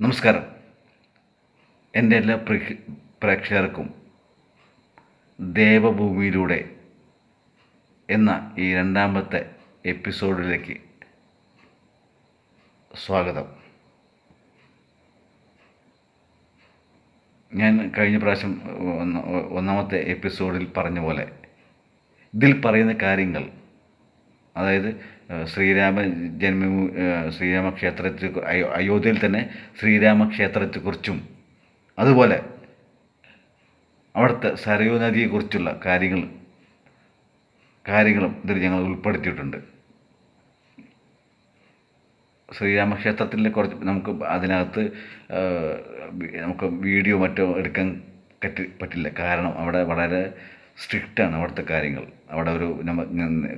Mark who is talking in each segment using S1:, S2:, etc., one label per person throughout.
S1: നമസ്കാരം. എന്റെ എല്ലാ പ്രേക്ഷ- പ്രേക്ഷകർക്കും ദേവഭൂമിയിലൂടെ എന്ന ഈ രണ്ടാമത്തെ എപ്പിസോഡിലേക്ക് സ്വാഗതം. ഞാൻ കഴിഞ്ഞ പ്രാവശ്യം ഒന്നാമത്തെ എപ്പിസോഡിൽ പറഞ്ഞ പോലെ ഇതിൽ പറയുന്ന കാര്യങ്ങൾ അതായത് ശ്രീരാമ ജന്മഭൂമി ശ്രീരാമ ക്ഷേത്രത്തെ അയോധ്യയിൽ തന്നെ ശ്രീരാമ ക്ഷേത്രത്തെക്കുറിച്ചും അതുപോലെ അവിടുത്തെ സരയൂ നദിയെക്കുറിച്ചുള്ള കാര്യങ്ങൾ കാര്യങ്ങളും ഇതിൽ ഞങ്ങൾ ഉൾപ്പെടുത്തിയിട്ടുണ്ട്. ശ്രീരാമക്ഷേത്രത്തിലെ കുറച്ച് നമുക്ക് അതിനകത്ത് നമുക്ക് വീഡിയോ മറ്റോ എടുക്കാൻ പറ്റി പറ്റില്ല. കാരണം അവിടെ വളരെ സ്ട്രിക്റ്റാണ് അവിടുത്തെ കാര്യങ്ങൾ. അവിടെ ഒരു നമ്മൾ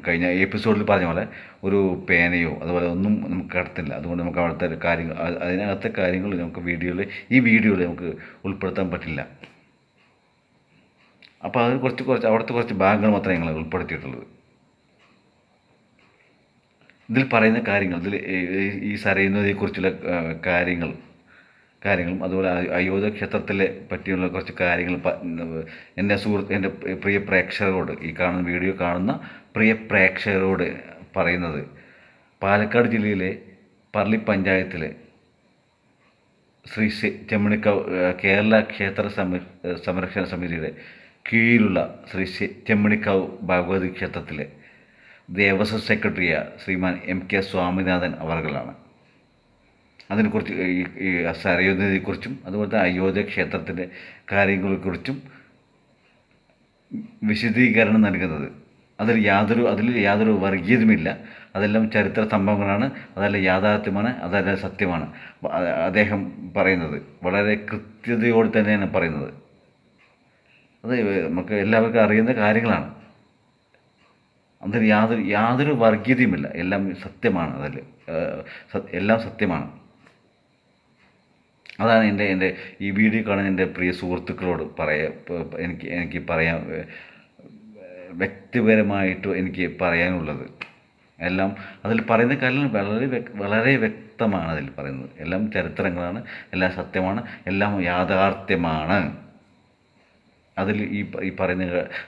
S1: കഴിഞ്ഞ എപ്പിസോഡിൽ പറഞ്ഞ പോലെ ഒരു പേനയോ അതുപോലെ ഒന്നും നമുക്ക് കടത്തില്ല. അതുകൊണ്ട് നമുക്ക് അവിടുത്തെ കാര്യങ്ങൾ അതിനകത്തെ കാര്യങ്ങൾ നമുക്ക് വീഡിയോയിൽ ഈ വീഡിയോയിൽ നമുക്ക് ഉൾപ്പെടുത്താൻ പറ്റില്ല. അപ്പോൾ അത് കുറച്ച് കുറച്ച് അവിടുത്തെ കുറച്ച് ഭാഗങ്ങൾ മാത്രമേ ഞങ്ങൾ ഉൾപ്പെടുത്തിയിട്ടുള്ളത് ഇതിൽ പറയുന്ന കാര്യങ്ങൾ ഇതിൽ ഈ സരയുന്നതിനെക്കുറിച്ചുള്ള കാര്യങ്ങൾ കാര്യങ്ങളും അതുപോലെ അയോധ്യ ക്ഷേത്രത്തിലെ പറ്റിയുള്ള കുറച്ച് കാര്യങ്ങൾ എന്റെ സുഹൃത്ത് എന്റെ പ്രിയ പ്രേക്ഷകരോട് ഈ കാണുന്ന വീഡിയോ കാണുന്ന പ്രിയ പ്രേക്ഷകരോട് പറയുന്നത് പാലക്കാട് ജില്ലയിലെ പറളി പഞ്ചായത്തിലെ ശ്രീ ചെമ്മണിക്ക കേരള ക്ഷേത്ര സംരക്ഷണ സമിതിയുടെ കീഴിലുള്ള ശ്രീ ചെമ്മണിക്കാവ് ഭഗവതി ക്ഷേത്രത്തിലെ ദേവസ്വം സെക്രട്ടറിയ ശ്രീമാൻ എം കെ സ്വാമിനാഥൻ അവർകളാണ്. അതിനെക്കുറിച്ച് ഈ സരയുന്നതിനെക്കുറിച്ചും അതുപോലെ തന്നെ അയോധ്യ ക്ഷേത്രത്തിന്റെ കാര്യങ്ങളെക്കുറിച്ചും വിശദീകരണം നൽകുന്നത്. അതിൽ യാതൊരു അതിൽ യാതൊരു വർഗീയതയുമില്ല അതെല്ലാം ചരിത്ര സംഭവങ്ങളാണ്. അതെല്ലാം യാഥാർത്ഥ്യമാണ്. അതെല്ലാം സത്യമാണ്. അദ്ദേഹം പറയുന്നത്. വളരെ കൃത്യതയോട് തന്നെയാണ് പറയുന്നത്. അത് നമുക്ക് എല്ലാവർക്കും അറിയുന്ന കാര്യങ്ങളാണ്. അതിൽ യാതൊരു യാതൊരു വർഗീയതയുമില്ല. എല്ലാം സത്യമാണ്. അതിൽ എല്ലാം സത്യമാണ്. അതാണ് എന്റെ എന്റെ ഈ വീഡിയോ കാണുന്ന എന്റെ പ്രിയ സുഹൃത്തുക്കളോട് പറയാ എനിക്ക് എനിക്ക് പറയാൻ വ്യക്തിപരമായിട്ട് എനിക്ക് പറയാനുള്ളത്. എല്ലാം അതിൽ പറയുന്ന കാര്യങ്ങൾ വളരെ വളരെ വ്യക്തമാണ് അതിൽ പറയുന്നത്. എല്ലാം ചരിത്രങ്ങളാണ് എല്ലാം സത്യമാണ് എല്ലാം യാഥാർത്ഥ്യമാണ്. അതിൽ ഈ ഈ പറയുന്ന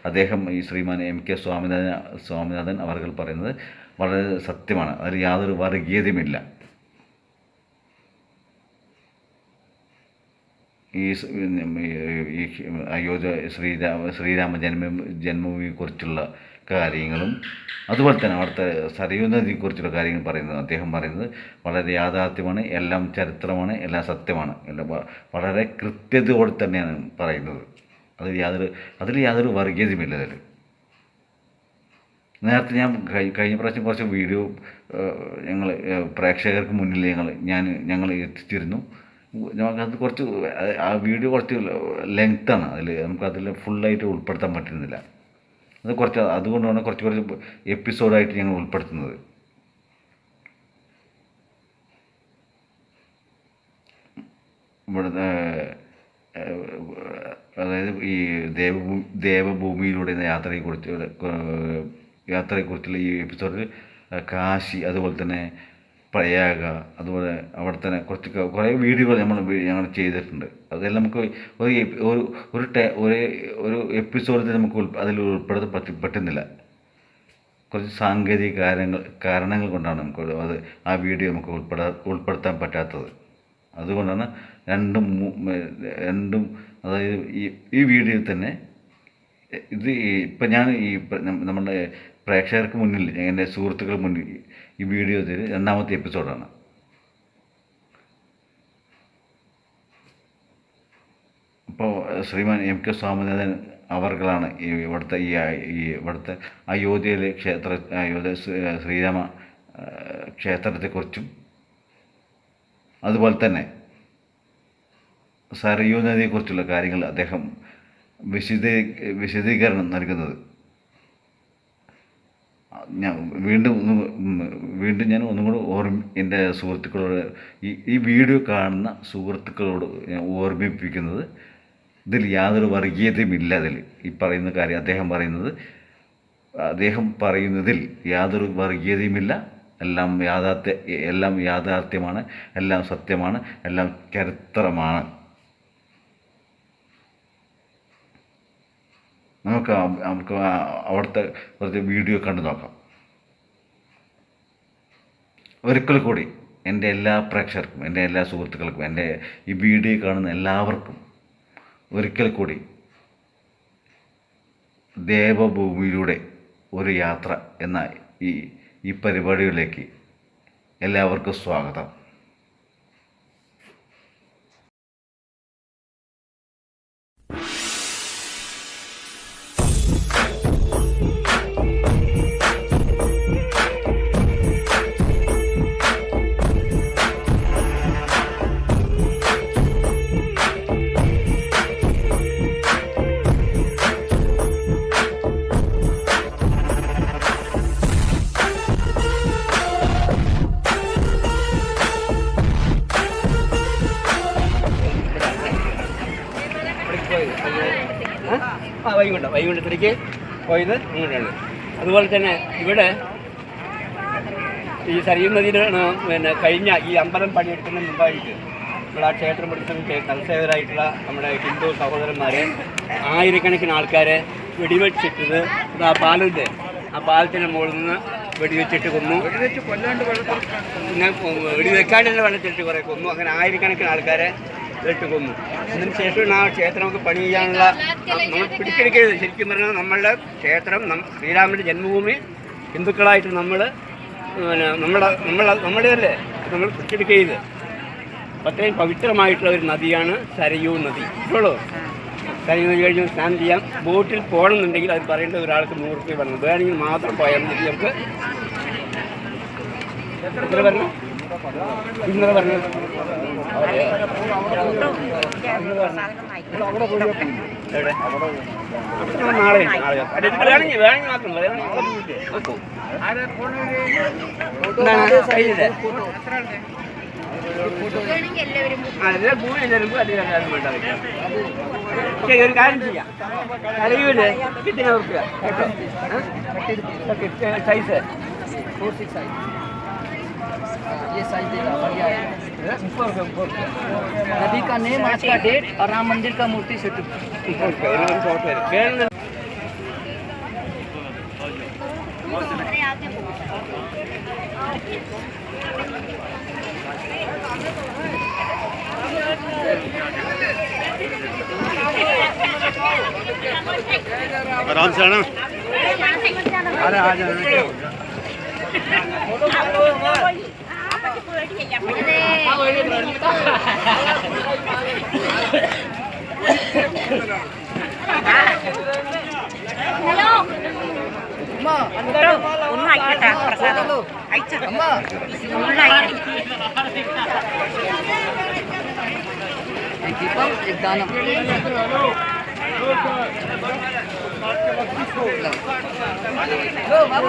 S1: അദ്ദേഹം ഈ ശ്രീമാൻ എം കെ സ്വാമിനാഥൻ സ്വാമിനാഥൻ അവർ പറയുന്നത് വളരെ സത്യമാണ്. അതിൽ യാതൊരു വർഗീയതയുമില്ല. ഈ അയോധ്യ ശ്രീരാമ ശ്രീരാമ ജന്മ ജന്മഭൂമിയെക്കുറിച്ചുള്ള കാര്യങ്ങളും അതുപോലെ തന്നെ അവിടുത്തെ സരയൂ നദിയെക്കുറിച്ചുള്ള കാര്യങ്ങൾ പറയുന്നത് അദ്ദേഹം പറയുന്നത് വളരെ യാഥാർത്ഥ്യമാണ് എല്ലാം ചരിത്രമാണ് എല്ലാം സത്യമാണ് എല്ലാം വളരെ കൃത്യതയോടെ തന്നെയാണ് പറയുന്നത്. അതിൽ യാതൊരു അതിൽ യാതൊരു വർഗീയതയുമില്ല അതിൽ. നേരത്തെ ഞാൻ കഴി- കഴിഞ്ഞ പ്രാവശ്യം കുറച്ച് വീഡിയോ ഞങ്ങൾ പ്രേക്ഷകർക്ക് മുന്നിൽ ഞങ്ങൾ ഞാൻ ഞങ്ങൾ എത്തിച്ചിരുന്നു. നമുക്കത് കുറച്ച് ആ- വീഡിയോ കുറച്ച് ലെങ്ത്താണ് അതിൽ നമുക്കതിൽ ഫുള്ളായിട്ട് ഉൾപ്പെടുത്താൻ പറ്റുന്നില്ല. അത് കുറച്ച് അതുകൊണ്ടാണ് കുറച്ച് കുറച്ച് എപ്പിസോഡായിട്ട് ഞങ്ങൾ ഉൾപ്പെടുത്തുന്നത്. ഇവിടുത്തെ അതായത് ഈ ദേവഭൂമി ദേവഭൂമിയിലൂടെ യാത്രയെക്കുറിച്ച് യാത്രയെക്കുറിച്ചുള്ള ഈ എപ്പിസോഡിൽ കാശി അതുപോലെ തന്നെ പ്രയാഗ അതുപോലെ അവിടെ തന്നെ കുറച്ച് കുറേ വീഡിയോകൾ നമ്മൾ ഞങ്ങൾ ചെയ്തിട്ടുണ്ട്. അതെല്ലാം നമുക്ക് ഒരു ഒരു ഒരു ടേ ഒരു ഒരു എപ്പിസോഡിൽ നമുക്ക് അതിൽ ഉൾപ്പെടുത്താൻ പറ്റി പറ്റുന്നില്ല. കുറച്ച് സാങ്കേതിക കാരണങ്ങൾ കാരണങ്ങൾ കൊണ്ടാണ് നമുക്ക് അത് ആ വീഡിയോ നമുക്ക് ഉൾപ്പെടാ ഉൾപ്പെടുത്താൻ പറ്റാത്തത്. അതുകൊണ്ടാണ് രണ്ടും രണ്ടും അതായത് ഈ ഈ വീഡിയോയിൽ തന്നെ ഇത് ഇപ്പം ഞാൻ ഈ നമ്മുടെ പ്രേക്ഷകർക്ക് മുന്നിൽ എന്റെ സുഹൃത്തുക്കൾ മുന്നിൽ ഈ വീഡിയോ ഇതിൽ രണ്ടാമത്തെ എപ്പിസോഡാണ്. ഇപ്പോൾ ശ്രീമാൻ എം കെ സ്വാമിനാഥൻ അവർകളാണ് ഈ ഇവിടുത്തെ ഈ ഇവിടുത്തെ അയോധ്യയിലെ ക്ഷേത്ര അയോധ്യ ശ്രീരാമ ക്ഷേത്രത്തെക്കുറിച്ചും അതുപോലെ തന്നെ സരയൂ നദിയെക്കുറിച്ചുള്ള കാര്യങ്ങൾ അദ്ദേഹം വിശദീ വിശദീകരണം നൽകുന്നത്. ഞാൻ വീണ്ടും വീണ്ടും ഞാൻ ഒന്നും കൂടെ ഓർമ്മ എന്റെ സുഹൃത്തുക്കളോട് ഈ ഈ വീഡിയോ കാണുന്ന സുഹൃത്തുക്കളോട് ഞാൻ ഓർമ്മിപ്പിക്കുന്നത് ഇതിൽ യാതൊരു വർഗീയതയും ഇല്ല അതിൽ. ഈ പറയുന്ന കാര്യം അദ്ദേഹം പറയുന്നത്. അദ്ദേഹം പറയുന്നതിൽ യാതൊരു വർഗീയതയുമില്ല. എല്ലാം യാഥാർത്ഥ്യ എല്ലാം യാഥാർത്ഥ്യമാണ്. എല്ലാം സത്യമാണ്. എല്ലാം ചരിത്രമാണ്. നമുക്ക് നമുക്ക് അവിടുത്തെ കുറച്ച് വീഡിയോ കണ്ടു നോക്കാം. ഒരിക്കൽ കൂടി എന്റെ എല്ലാ പ്രേക്ഷകർക്കും എന്റെ എല്ലാ സുഹൃത്തുക്കൾക്കും എന്റെ ഈ വീഡിയോ കാണുന്ന എല്ലാവർക്കും ഒരിക്കൽ കൂടി ദേവഭൂമിയിലൂടെ ഒരു യാത്ര എന്ന ഈ ഈ പരിപാടിയിലേക്ക് എല്ലാവർക്കും സ്വാഗതം.
S2: വൈകുണ്ഠത്തിലേക്ക് പോയത് അങ്ങനെയാണ് അതുപോലെ തന്നെ ഇവിടെ ഈ സരിയു നദിയിലാണ് പിന്നെ കഴിഞ്ഞ ഈ അമ്പലം പണിയെടുക്കുന്ന മുമ്പായിട്ട് ഇവിടെ ആ ക്ഷേത്രം പഠിച്ച കൽസേവരായിട്ടുള്ള നമ്മുടെ ഹിന്ദു സഹോദരന്മാരെ ആയിരക്കണക്കിന് ആൾക്കാരെ വെടിവെച്ചിട്ടത് അത് ആ പാലത്തെ ആ പാലത്തിന്റെ മുകളിൽ നിന്ന് വെടിവെച്ചിട്ട് കൊന്നു. വെടിവെച്ച് കൊല്ലാണ്ട് പിന്നെ വെടിവെക്കാണ്ട് തന്നെ വെള്ളത്തിലിട്ട് കുറേ കൊന്നു. അങ്ങനെ ആയിരക്കണക്കിന് ആൾക്കാരെ ഇട്ട് കൊന്നു. ശേഷം ആ ക്ഷേത്രമൊക്കെ പണി ചെയ്യാനുള്ള നമ്മൾ പിടിച്ചെടുക്കരുത്. ശരിക്കും പറഞ്ഞാൽ നമ്മളുടെ ക്ഷേത്രം ശ്രീരാമന്റെ ജന്മഭൂമി ഹിന്ദുക്കളായിട്ട് നമ്മൾ നമ്മുടെ നമ്മളെ നമ്മുടെ അല്ലേ നമ്മൾ പിടിച്ചെടുക്കരുത്. അത്രയും പവിത്രമായിട്ടുള്ള ഒരു നദിയാണ് സരയൂ നദി. ഇപ്പോഴോ സരയൂ നദി കഴിഞ്ഞ് സ്നാനം ചെയ്യാം. ബോട്ടിൽ പോകണമെന്നുണ്ടെങ്കിൽ അത് പറയേണ്ടത് ഒരാൾക്ക് നൂറ് റുപ്യ വേണം. വേണമെങ്കിൽ മാത്രം പോയാൽ മതി. നമുക്ക് എത്ര പറഞ്ഞു? ഇന്നലെ പറഞ്ഞു എവിടെ? അവിടെ നാളെ ഒരു കാര്യം ചെയ്യാം കരയൂര് കിട്ടിയ സൈസ്
S3: ये साइज़ देगा बढ़िया है। नबी का नेम आज का डेट और राम मंदिर का मूर्ति
S2: से
S4: आराम से आना।
S2: अरे आ जाना।
S5: ఉన్నాయి ప్రసాదాలు అయితే ఉన్నాయి
S3: దీపం దానం బాబు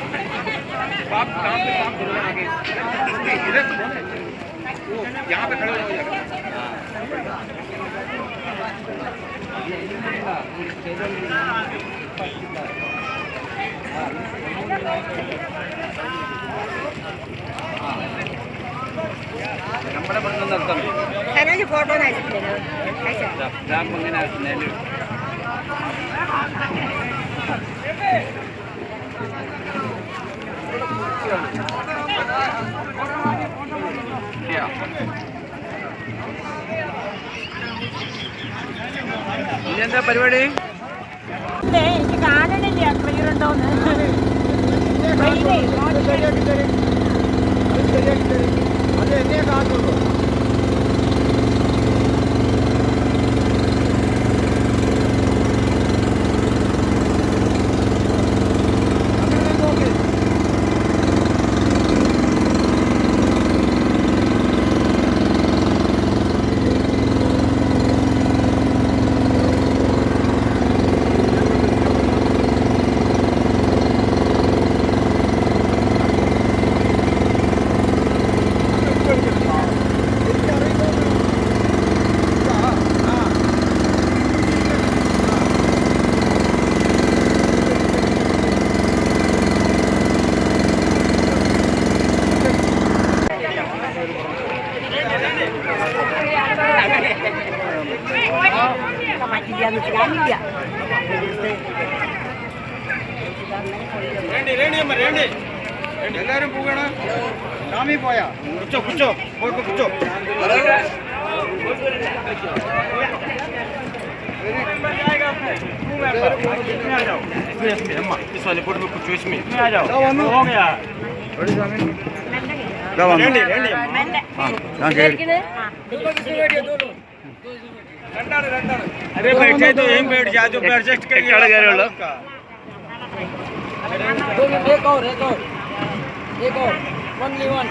S3: आप काम पे काम
S2: करो आगे इधर
S5: तो बोले वो यहाँ
S2: पे खड़े हो। जाओ നെല്ല് ഇനി എന്താ പരിപാടി?
S5: എനിക്ക് കാണണില്ല ക്ലിയർ ഉണ്ടോന്ന് ಅದೇ ಎಣ್ಣೆ ಕಾದು
S4: എല്ലാരും പോകണം സ്വാമി പോയാ കുച്ചോ കുച്ചോ പോയിട്ട് കുച്ചോ अरे बैठे तो यहीं बैठ जा जो एडजस्ट करिए
S3: एक और एक और Take all. Only one.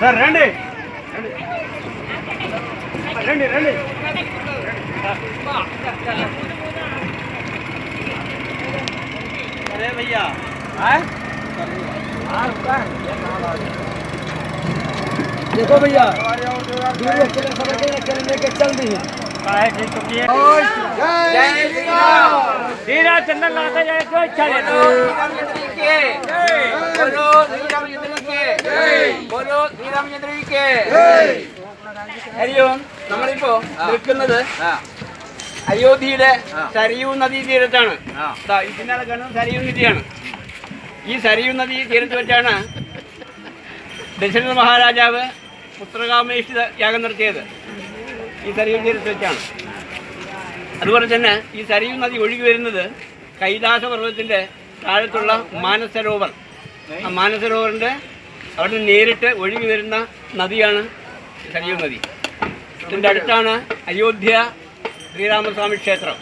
S4: Sir రండి రండి రండి అరే భయ్యా
S3: देखो भैया दूर अकेले समझ के अकेले लेके चल दी
S4: हीरा चंदन लाता जाए तो अच्छा रहता
S2: ഹരിയോം നമ്മളിപ്പോ നിൽക്കുന്നത് അയോധ്യയിലെ സരയൂ നദീ തീരത്താണ് ദാ ഇതിനാലെ കാണുന്നത് സരയൂ നദിയാണ് ഈ സരയൂ നദീ തീരത്ത് വെച്ചാണ് ദശരഥ മഹാരാജാവ് പുത്രകാമേഷ്ടി യാഗം നടത്തിയത് ഈ സരയൂ തീരത്ത് വെച്ചാണ്. അതുപോലെ തന്നെ ഈ സരയൂ നദി ഒഴുകി വരുന്നത് കൈലാസ പർവതത്തിന്റെ താഴത്തുള്ള മാനസരോവർ. ആ മാനസരോവറിന്റെ അവിടെ നേരിട്ട് ഒഴുകി വരുന്ന നദിയാണ് സരയൂ നദി. ഇതിന്റെ അടുത്താണ് അയോധ്യ ശ്രീരാമസ്വാമി ക്ഷേത്രം.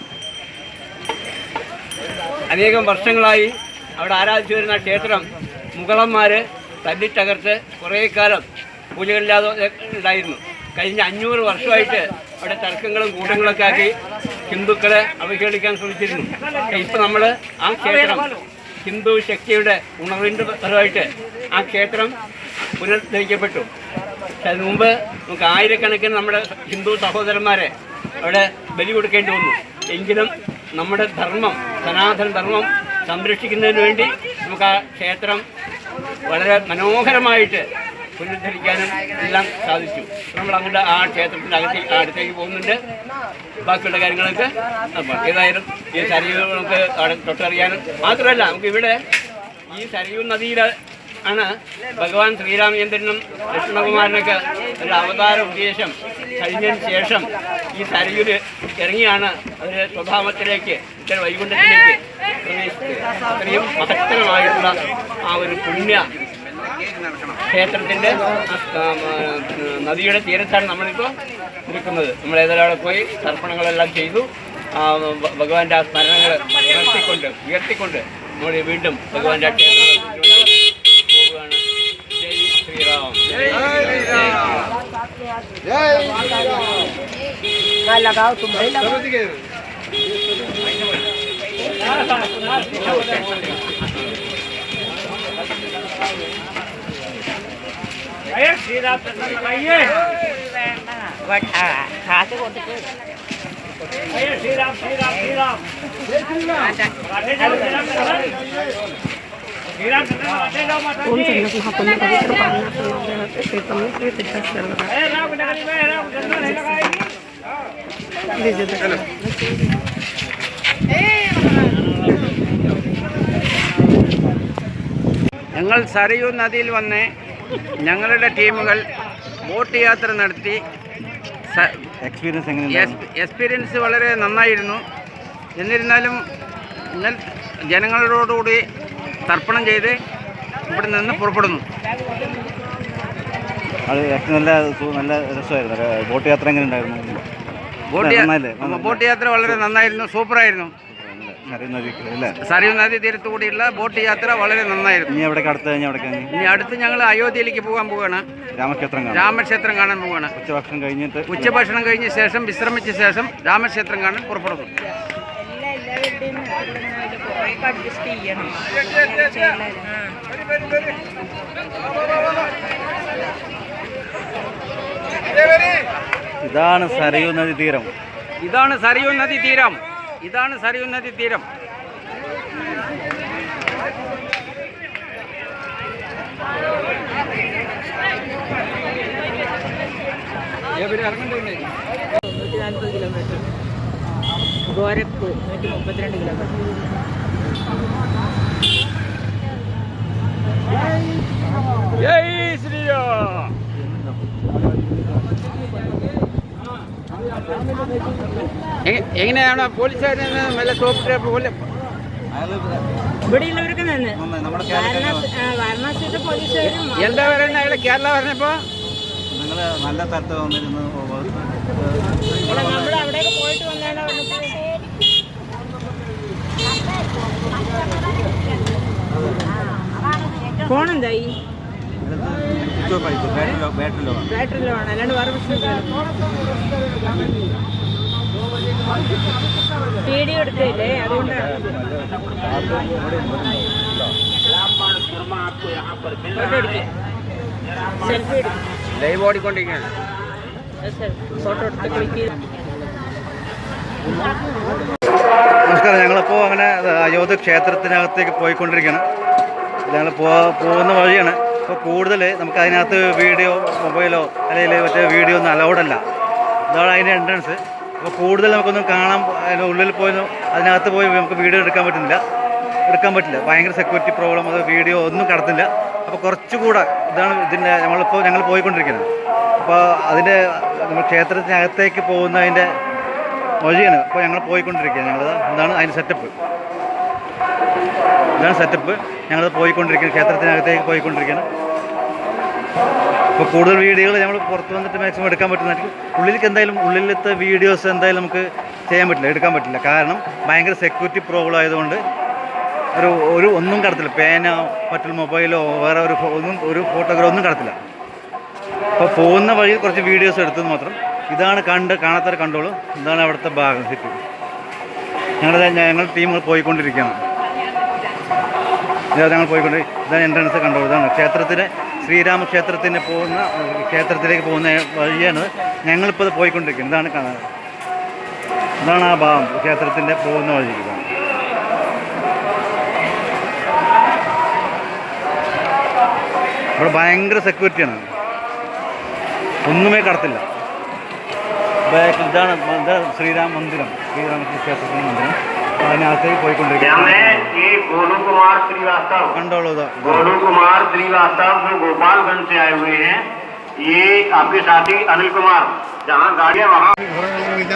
S2: അനേകം വർഷങ്ങളായി അവിടെ ആരാധിച്ചു വരുന്ന ക്ഷേത്രം മുഗളന്മാർ തല്ലിത്തകർത്ത് കുറേ കാലം പൂജകളില്ലാതെ ഉണ്ടായിരുന്നു. കഴിഞ്ഞ അഞ്ഞൂറ് വർഷമായിട്ട് അവിടെ തർക്കങ്ങളും കൂട്ടങ്ങളൊക്കെ ആക്കി ഹിന്ദുക്കളെ അവഹേളിക്കാൻ ശ്രമിച്ചിരുന്നു. ഇപ്പം നമ്മൾ ആ ക്ഷേത്രം ഹിന്ദു ശക്തിയുടെ ഉണർവിന്റെ പരമായിട്ട് ആ ക്ഷേത്രം പുനരുദ്ധരിക്കപ്പെട്ടു പക്ഷെ അതിന് മുമ്പ് നമുക്ക് ആയിരക്കണക്കിന് നമ്മുടെ ഹിന്ദു സഹോദരന്മാരെ അവിടെ ബലി കൊടുക്കേണ്ടി വന്നു. എങ്കിലും നമ്മുടെ ധർമ്മം സനാതന ധർമ്മം സംരക്ഷിക്കുന്നതിന് വേണ്ടി നമുക്ക് ആ ക്ഷേത്രം വളരെ മനോഹരമായിട്ട് പുനരുദ്ധരിക്കാനും എല്ലാം സാധിച്ചു. നമ്മൾ അങ്ങോട്ട് ആ ക്ഷേത്രത്തിന്റെ അകത്തേക്ക് അടുത്തേക്ക് പോകുന്നുണ്ട്. ബാക്കിയുള്ള കാര്യങ്ങളൊക്കെ ഏതായാലും ഈ സരയൂ നമുക്ക് തൊട്ടറിയാനും മാത്രമല്ല നമുക്ക് ഇവിടെ ഈ സരയൂ നദിയിൽ ആണ് ഭഗവാൻ ശ്രീരാമചന്ദ്രനും കൃഷ്ണകുമാരനൊക്കെ ഒരു അവതാര ഉദ്ദേശം. കഴിഞ്ഞതിന് ശേഷം ഈ സരയൂര് ഇറങ്ങിയാണ് അവർ സ്വഭാവത്തിലേക്ക് വൈകുണ്ഠത്തിലേക്ക് പ്രവേശിച്ചത്. അത്രയും മഹത്തരമായിട്ടുള്ള ആ ഒരു പുണ്യ ക്ഷേത്രത്തിൻ്റെ നദിയുടെ തീരത്താണ് നമ്മളിപ്പോൾ നിൽക്കുന്നത് നമ്മൾ ഏതായാലും അവിടെ പോയി തർപ്പണങ്ങളെല്ലാം ചെയ്തു ആ, ഭ- ഭഗവാന്റെ ആ സ്മരണകൾ ഉയർത്തിക്കൊണ്ട് ഉയർത്തിക്കൊണ്ട് നമ്മൾ വീണ്ടും ഭഗവാന്റെ ആ ക്ഷേത്രത്തിൽ പോവുകയാണ് ജയ് ശ്രീറാം
S5: लगाओ तुम भाई लगाओ കാശ് കൊടുത്തിട്ട്
S6: ओम जगन्नाथ महापुण्य पवित्र पावन तीर्थम श्री तीर्थस्थ विजय
S3: ഞങ്ങൾ സരയൂ നദിയിൽ വന്ന് ഞങ്ങളുടെ ടീമുകൾ ബോട്ട് യാത്ര നടത്തി
S1: എക്സ്പീരിയൻസ്
S3: എക്സ്- എക്സ്പീരിയൻസ് വളരെ നന്നായിരുന്നു. എന്നിരുന്നാലും ഇന്നൽ ജനങ്ങളോടുകൂടി തർപ്പണം ചെയ്ത് ഇവിടെ നിന്ന് പുറപ്പെടുന്നു.
S1: അത് നല്ല നല്ല രസമായിരുന്നു. ബോട്ട് യാത്ര എങ്ങനെ ഉണ്ടായിരുന്നു
S3: ബോട്ട് യാത്ര വളരെ നന്നായിരുന്നു. സൂപ്പറായിരുന്നു. സരയൂ നദി തീരത്തു കൂടിയുള്ള ബോട്ട് യാത്ര വളരെ നന്നായിരുന്നു.
S1: ഇനി എവിടെ അടുത്ത് കഴിഞ്ഞാൽ എവിടെ
S3: ഇനി അടുത്ത് ഞങ്ങൾ അയോധ്യയിലേക്ക് പോകാൻ പോവുകയാണ്
S1: രാമക്ഷേത്രം
S3: രാമക്ഷേത്രം കാണാൻ പോവുകയാണ്
S1: ഉച്ചഭക്ഷണം കഴിഞ്ഞിട്ട്
S3: ഉച്ചഭക്ഷണം കഴിഞ്ഞ ശേഷം വിശ്രമിച്ച ശേഷം രാമക്ഷേത്രം കാണാൻ പുറപ്പെടുന്നു
S5: അഡ്ജസ്റ്റ് ചെയ്യണം
S1: ഇതാണ് സരയൂ നദി തീരം.
S3: ഇതാണ് സരയൂ നദി തീരം. ഇതാണ് സരയൂ നദി തീരം.
S5: നൂറ്റി നാൽപ്പത് കിലോമീറ്റർ. ഗോരഖ്പൂർ നൂറ്റി മുപ്പത്തിരണ്ട് കിലോമീറ്റർ
S3: എ- എങ്ങനെയാണ് പോലീസുകാരിൽ നിന്ന് മെല്ലെ സോപ്പിട്ട് പോലെ
S5: നിന്ന്. പോലീസുകാരും
S3: എന്താ പറയുന്നത്? അയാളെ കേരള പറഞ്ഞപ്പോ
S1: നിങ്ങൾ നല്ല സ്ഥലത്ത് വന്നിരുന്നു.
S5: നമ്മൾ അവിടെയൊക്കെ പോയിട്ട് വന്നാണ്
S1: ബാറ്ററിലോ
S5: ബാറ്ററിയിലോ ആണ് അല്ലാണ്ട് വേറെ പ്രശ്നമില്ല വീഡിയോ എടുത്തില്ലേ? അതുകൊണ്ടാണ് സെൽഫി
S3: ലൈവ് ഓടിക്കൊണ്ടിരിക്കുകയാണ്.
S5: ഫോട്ടോ എടുത്ത് ക്ലിക്ക് ചെയ്ത്.
S1: നമസ്കാരം. ഞങ്ങളിപ്പോൾ അങ്ങനെ അയോധ്യ ക്ഷേത്രത്തിനകത്തേക്ക് പോയിക്കൊണ്ടിരിക്കുകയാണ്. ഞങ്ങൾ പോകുന്ന വഴിയാണ്. ഇപ്പോൾ കൂടുതൽ നമുക്ക് അതിനകത്ത് വീഡിയോ മൊബൈലോ അല്ലെങ്കിൽ മറ്റേ വീഡിയോ ഒന്നും അലൗഡല്ല ഇതാണ് അതിന്റെ എൻട്രൻസ് അപ്പോൾ കൂടുതൽ നമുക്കൊന്നും കാണാൻ ഉള്ളിൽ പോയി അതിനകത്ത് പോയി നമുക്ക് വീഡിയോ എടുക്കാൻ പറ്റുന്നില്ല. എടുക്കാൻ പറ്റില്ല. ഭയങ്കര സെക്യൂരിറ്റി പ്രോബ്ലം അത് വീഡിയോ ഒന്നും കടത്തില്ല. അപ്പോൾ കുറച്ചുകൂടെ ഇതാണ് ഇതിന്റെ നമ്മളിപ്പോൾ ഞങ്ങൾ പോയിക്കൊണ്ടിരിക്കുന്നത്. അപ്പോൾ അതിന്റെ നമ്മൾ ക്ഷേത്രത്തിനകത്തേക്ക് പോകുന്നതിന്റെ വഴിയാണ് അപ്പോൾ ഞങ്ങൾ പോയിക്കൊണ്ടിരിക്കുക ഞങ്ങൾ ഇതാണ് അതിന്റെ സെറ്റപ്പ് ഇതാണ് സെറ്റപ്പ് ഞങ്ങൾ പോയിക്കൊണ്ടിരിക്കുന്നത് ക്ഷേത്രത്തിനകത്തേക്ക് പോയിക്കൊണ്ടിരിക്കുകയാണ് ഇപ്പോൾ കൂടുതൽ വീഡിയോകൾ നമ്മൾ പുറത്ത് വന്നിട്ട് മാക്സിമം എടുക്കാൻ പറ്റുന്നതായിരിക്കും. ഉള്ളിലേക്ക് എന്തായാലും ഉള്ളിലത്തെ വീഡിയോസ് എന്തായാലും നമുക്ക് ചെയ്യാൻ പറ്റില്ല എടുക്കാൻ പറ്റില്ല. കാരണം ഭയങ്കര സെക്യൂരിറ്റി പ്രോബ്ലം ആയതുകൊണ്ട് ഒരു ഒരു ഒന്നും കടത്തില്ല. പേന മറ്റുള്ള മൊബൈലോ വേറെ ഒരു ഒന്നും ഒരു ഫോട്ടോഗ്രാഫ് ഒന്നും കടത്തില്ല. അപ്പോൾ പോകുന്ന വഴി കുറച്ച് വീഡിയോസ് എടുത്തത് മാത്രം. ഇതാണ് കണ്ട് കാണാത്തവർ കണ്ടോളൂ. ഇതാണ് അവിടുത്തെ ഭാഗം. സിറ്റി ഞങ്ങളുടെ ഞങ്ങൾ ടീമുകൾ പോയിക്കൊണ്ടിരിക്കുകയാണ്. ഇതാ ഞങ്ങൾ പോയിക്കൊണ്ട് ഇതാണ് എൻട്രൻസ് കണ്ടോ ഇതാണ് ക്ഷേത്രത്തിന് ശ്രീരാമക്ഷേത്രത്തിന് പോകുന്ന ക്ഷേത്രത്തിലേക്ക് പോകുന്ന വഴിയാണ് ഞങ്ങളിപ്പോൾ ഇത് പോയിക്കൊണ്ടിരിക്കുന്നത്. ഇതാണ് കാണാൻ. ഇതാണ് ആ ഭാഗം. ക്ഷേത്രത്തിന്റെ പോകുന്ന വഴി ഇതാണ്. ഇവിടെ ഭയങ്കര സെക്യൂരിറ്റിയാണ് ഒന്നുമേ കടത്തില്ല. ഇതാണ് ശ്രീരാം മന്ദിരം. ശ്രീരാമകൃഷ്ണ ക്ഷേത്രത്തിന്റെ മന്ദിരം. അതിനകത്തേക്ക് പോയിക്കൊണ്ടിരിക്കുകയാണ്
S7: ये गोलू कुमार श्रीवास्तव
S1: കണ്ടോളൂ ഇതാ
S7: गोलू कुमार श्रीवास्तव जो गोपालगंज से आए हुए हैं ये आपके साथी अनिल कुमार जहाँ गाड़ियाँ वहाँ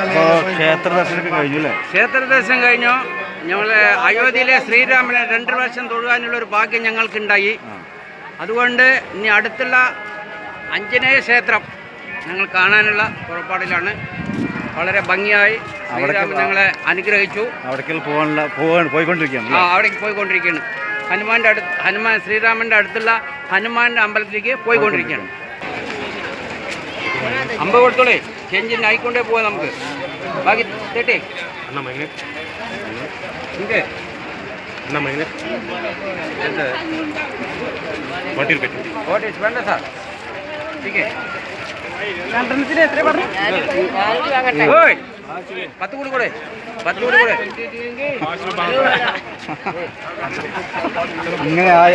S1: അപ്പോൾ ക്ഷേത്ര ദർശനമൊക്കെ കഴിഞ്ഞു അല്ലേ
S3: ക്ഷേത്ര ദർശനം കഴിഞ്ഞു ഞങ്ങൾ അയോധ്യയിലെ ശ്രീരാമനെ രണ്ട് വർഷം തൊഴുവാനുള്ള ഒരു ഭാഗ്യം ഞങ്ങൾക്കുണ്ടായി അതുകൊണ്ട് ഇനി അടുത്തുള്ള അഞ്ജനേയ ക്ഷേത്രം ഞങ്ങൾ കാണാനുള്ള പുറപ്പാടിലാണ് വളരെ ഭംഗിയായി ശ്രീരാമൻ ഞങ്ങളെ അനുഗ്രഹിച്ചു.
S1: അവിടേക്ക് പോകാനുള്ള പോകാൻ പോയിക്കൊണ്ടിരിക്കുകയാണ്
S3: ആ
S1: അവിടെ
S3: അവിടേക്ക് പോയിക്കൊണ്ടിരിക്കുകയാണ്. ഹനുമാന്റെ അടുത്ത് ഹനുമാൻ ശ്രീരാമന്റെ അടുത്തുള്ള ഹനുമാന്റെ അമ്പലത്തിലേക്ക് പോയിക്കൊണ്ടിരിക്കുകയാണ്. അമ്പ കൊടുത്തോളേ ചെഞ്ചിന് ആയിക്കൊണ്ടേ പോവാം നമുക്ക്. ബാക്കി തേട്ടേ. ഇങ്ങേ
S4: രണ്ടെണ്ണത്തിന് എത്ര പറഞ്ഞു?
S3: പത്ത് കൂടി കൂടെ. പത്ത് കൂടി കൂടെ.
S4: ഇങ്ങനെ ആയ